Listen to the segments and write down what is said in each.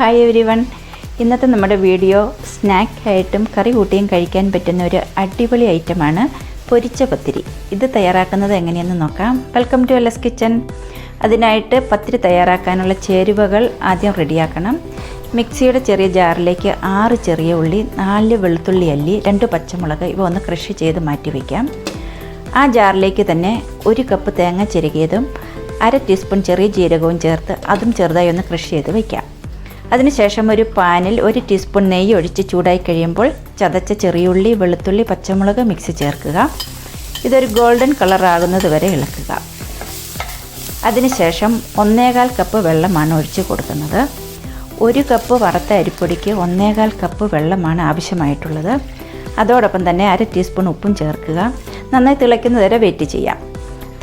Hi every one ഇന്നത്തെ നമ്മുടെ video സ്നാക്കായിട്ടും കറി കൂട്ടിയും കഴിക്കാൻ പറ്റുന്ന ഒരു അടിപൊളി ഐറ്റമാണ് പൊരിച്ച പത്തിരി. ഇത് തയ്യാറാക്കുന്നത് എങ്ങനെയെന്ന് നോക്കാം. വെൽക്കം ടു എല്ലസ് കിച്ചൻ അതിനായിട്ട് പത്തിരി തയ്യാറാക്കാനുള്ള ചേരുവകൾ ആദ്യം റെഡിയാക്കണം മിക്സിയുടെ ചെറിയ ജാറിലേക്ക് ആറ് ചെറിയ ഉള്ളി നാല് വെളുത്തുള്ളി അല്ലി രണ്ട് പച്ചമുളക് ഇവ ഒന്ന് കൃഷി ചെയ്ത് മാറ്റി വയ്ക്കാം ആ ജാറിലേക്ക് തന്നെ ഒരു കപ്പ് തേങ്ങ ചിരകിയതും അര ടീസ്പൂൺ ചെറിയ ജീരകവും ചേർത്ത് അതും ചെറുതായി ഒന്ന് കൃഷി ചെയ്ത് വയ്ക്കാം അതിനുശേഷം ഒരു പാനിൽ ഒരു ടീസ്പൂൺ നെയ്യ് ഒഴിച്ച് ചൂടായി കഴിയുമ്പോൾ ചതച്ച ചെറിയുള്ളി വെളുത്തുള്ളി പച്ചമുളക് മിക്സ് ചേർക്കുക. ഇതൊരു ഗോൾഡൻ കളർ ആകുന്നത് വരെ ഇളക്കുക. അതിനുശേഷം ഒന്നേകാൽ കപ്പ് വെള്ളമാണ് ഒഴിച്ച് കൊടുക്കുന്നത്. ഒരു കപ്പ് വറുത്ത അരിപ്പൊടിക്ക് ഒന്നേകാൽ കപ്പ് വെള്ളമാണ് ആവശ്യമായിട്ടുള്ളത്. അതോടൊപ്പം തന്നെ അര ടീസ്പൂൺ ഉപ്പും ചേർക്കുക. നന്നായി തിളയ്ക്കുന്നതുവരെ വെയിറ്റ് ചെയ്യാം.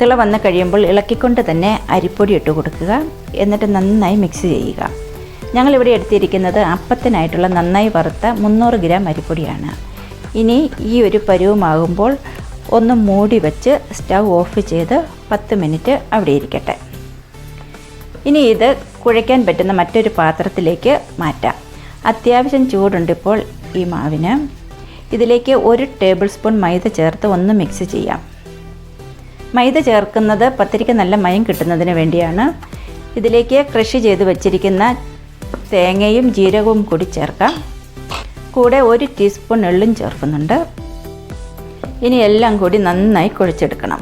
തിള വന്ന് കഴിയുമ്പോൾ ഇളക്കിക്കൊണ്ട് തന്നെ അരിപ്പൊടി ഇട്ട് കൊടുക്കുക. എന്നിട്ട് നന്നായി മിക്സ് ചെയ്യുക. ഞങ്ങളിവിടെ എടുത്തിരിക്കുന്നത് അപ്പത്തിനായിട്ടുള്ള നന്നായി വറുത്ത മുന്നൂറ് ഗ്രാം അരിപ്പൊടിയാണ്. ഇനി ഈ ഒരു പരുവമാകുമ്പോൾ ഒന്ന് മൂടി വെച്ച് സ്റ്റവ് ഓഫ് ചെയ്ത് പത്ത് മിനിറ്റ് അവിടെ ഇരിക്കട്ടെ. ഇനി ഇത് കുഴയ്ക്കാൻ പറ്റുന്ന മറ്റൊരു പാത്രത്തിലേക്ക് മാറ്റാം. അത്യാവശ്യം ചൂടുണ്ട് ഇപ്പോൾ ഈ മാവിന്. ഇതിലേക്ക് ഒരു ടേബിൾ സ്പൂൺ മൈദ ചേർത്ത് ഒന്ന് മിക്സ് ചെയ്യാം. മൈദ ചേർക്കുന്നത് പത്തിരിക്ക് നല്ല മയം കിട്ടുന്നതിന് വേണ്ടിയാണ്. ഇതിലേക്ക് ക്രഷ് ചെയ്ത് വച്ചിരിക്കുന്ന തേങ്ങയും ജീരകവും കൂടി ചേർക്കാം. കൂടെ ഒരു ടീസ്പൂൺ എള്ളും ചേർക്കുന്നുണ്ട്. ഇനി എല്ലാം കൂടി നന്നായി കുഴച്ചെടുക്കണം.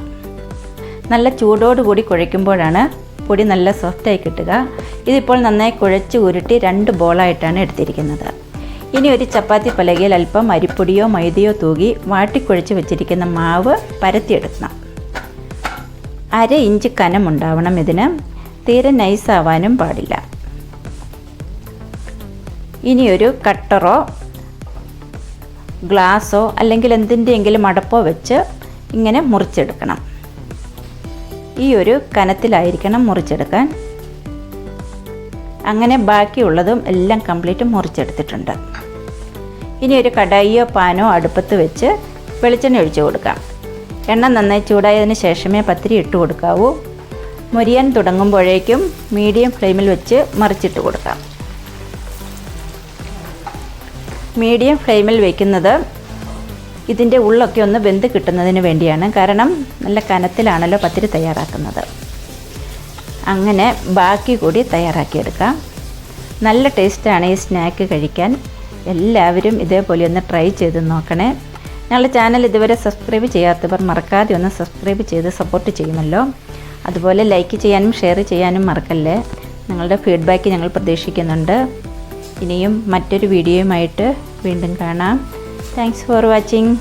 നല്ല ചൂടോടുകൂടി കുഴയ്ക്കുമ്പോഴാണ് പൊടി നല്ല സോഫ്റ്റായി കിട്ടുക. ഇതിപ്പോൾ നന്നായി കുഴച്ച് ഉരുട്ടി രണ്ട് ബോളായിട്ടാണ് എടുത്തിരിക്കുന്നത്. ഇനി ഒരു ചപ്പാത്തി പലകയിൽ അല്പം അരിപ്പൊടിയോ മൈദയോ തൂകി വാട്ടിക്കുഴച്ച് വെച്ചിരിക്കുന്ന മാവ് പരത്തിയെടുക്കണം. അര ഇഞ്ച് കനമുണ്ടാവണം ഇതിന്. തീരെ നൈസാവാനും പാടില്ല. ഇനിയൊരു കട്ടറോ ഗ്ലാസ്സോ അല്ലെങ്കിൽ എന്തിന്റെയെങ്കിലും അടപ്പോ വെച്ച് ഇങ്ങനെ മുറിച്ചെടുക്കണം. ഈ ഒരു കനത്തിലായിരിക്കണം മുറിച്ചെടുക്കാൻ. അങ്ങനെ ബാക്കിയുള്ളതും എല്ലാം കംപ്ലീറ്റ് മുറിച്ചെടുത്തിട്ടുണ്ട്. ഇനി ഒരു കടായിയോ പാനോ അടുപ്പത്ത് വെച്ച് വെളിച്ചെണ്ണ ഒഴിച്ചു കൊടുക്കാം. എണ്ണ നന്നായി ചൂടായതിന് ശേഷമേ പത്തിരി ഇട്ട് കൊടുക്കാവൂ. മുരിയാൻ തുടങ്ങുമ്പോഴേക്കും മീഡിയം ഫ്ലെയിമിൽ വെച്ച് മറിച്ചിട്ട് കൊടുക്കാം. മീഡിയം ഫ്ലെയിമിൽ വെക്കുന്നത് ഇതിന്റെ ഉള്ളൊക്കെ ഒന്ന് വെന്ത് കിട്ടുന്നതിന് വേണ്ടിയാണ്. കാരണം നല്ല കനത്തിലാണല്ലോ പത്തിരി തയ്യാറാക്കുന്നത്. അങ്ങനെ ബാക്കി കൂടി തയ്യാറാക്കിയെടുക്കാം. നല്ല ടേസ്റ്റാണ് ഈ സ്നാക്ക് കഴിക്കാൻ. എല്ലാവരും ഇതേപോലെ ഒന്ന് ട്രൈ ചെയ്ത് നോക്കണേ. ഞങ്ങളുടെ ചാനൽ ഇതുവരെ സബ്സ്ക്രൈബ് ചെയ്യാത്തവർ മറക്കാതെ ഒന്ന് സബ്സ്ക്രൈബ് ചെയ്ത് സപ്പോർട്ട് ചെയ്യുമല്ലോ. അതുപോലെ ലൈക്ക് ചെയ്യാനും ഷെയർ ചെയ്യാനും മറക്കല്ലേ. നിങ്ങളുടെ ഫീഡ്ബാക്ക് ഞങ്ങൾ പ്രതീക്ഷിക്കുന്നുണ്ട്. ഇനിയും മറ്റൊരു വീഡിയോയുമായിട്ട് വീണ്ടും കാണാം. Thanks for watching